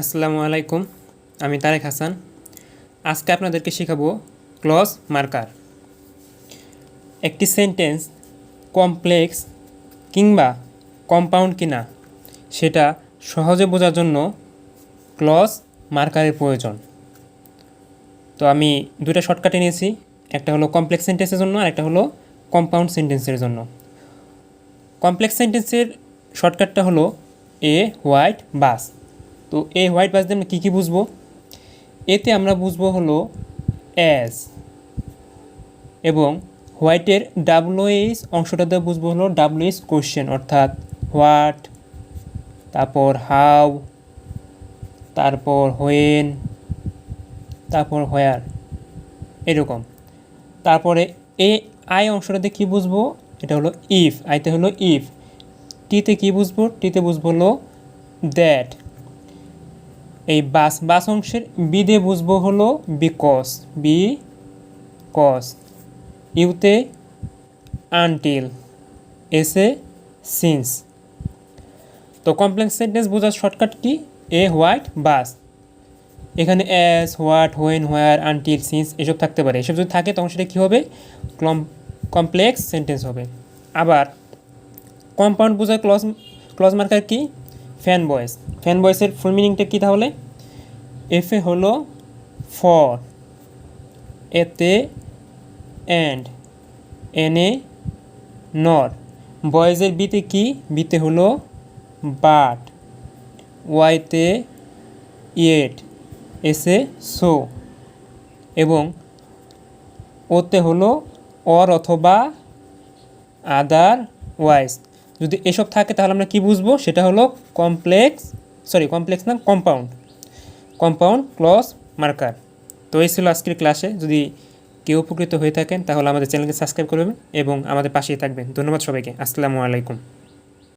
আসসালামু আলাইকুম, আমি তারেক হাসান। আজকে আপনাদেরকে শেখাবো ক্লজ মার্কার। একটি সেন্টেন্স কমপ্লেক্স কিংবা কম্পাউন্ড কিনা, সেটা সহজে বোঝার জন্য ক্লজ মার্কারের প্রয়োজন। তো আমি দুটা শর্টকাটে নিয়েছি একটা হলো কমপ্লেক্স সেন্টেন্সের জন্য আর একটা হলো কম্পাউন্ড সেন্টেন্সের জন্য। কমপ্লেক্স সেন্টেন্সের শর্টকাটটা হলো এ হোয়াইট বাস। তো এই হোয়াইট বাস দিয়ে আমরা কী কী বুঝব? এতে আমরা বুঝব হলো অ্যাজ এবং হোয়াইটের ডাব্লুএইচ অংশটাতে বুঝব হলো ডাব্লুএইচ কোশ্চেন অর্থাৎ হোয়াট তারপর হাউ তারপর হোয়েন তারপর হোয়ার এরকম। তারপরে এ আই অংশটাতে কী বুঝব? এটা হলো ইফ আইতে হলো ইফ টিতে কী বুঝব? টিতে বুঝব হলো দ্যাট এই বাস বাস অংশের বি দিয়ে বুঝব হলো বিকজ বি কস ইউতে আনটিল এসে সিন্স তো কমপ্লেক্স সেন্টেন্স বোঝার শর্টকাট কি? এ, হোয়াইট, বাস। এখানে as what, when, where until since এসব থাকতে পারে। এসব যদি থাকে, তখন সেটা কী হবে? কমপ্লেক্স সেন্টেন্স হবে। আবার কম্পাউন্ড বোঝার ক্লজ ক্লজ মার্কার কি? ফ্যান বয়েস ফ্যান বয়েসের ফুল মিনিংটা কী তাহলে? এফ এ হলো ফর এতে অ্যান্ড এন এ নর বয়েজের বিতে কি? বিতে হলো বাট ওয়াইতে ইয়েট এসে সো এবং ওতে হলো অর অথবা আদার ওয়াইজ যদি এসব থাকে তাহলে আমরা কি বুঝব? সেটা হলো কমপ্লেক্স সরি কমপ্লেক্স না কম্পাউন্ড কম্পাউন্ড ক্লস মার্কার তো এই ছিল আজকের ক্লাসে যদি কেউ উপকৃত হয়ে থাকেন, তাহলে আমাদের চ্যানেলকে সাবস্ক্রাইব করবেন এবং আমাদের পাশেই থাকবেন। ধন্যবাদ সবাইকে। আসসালামু আলাইকুম।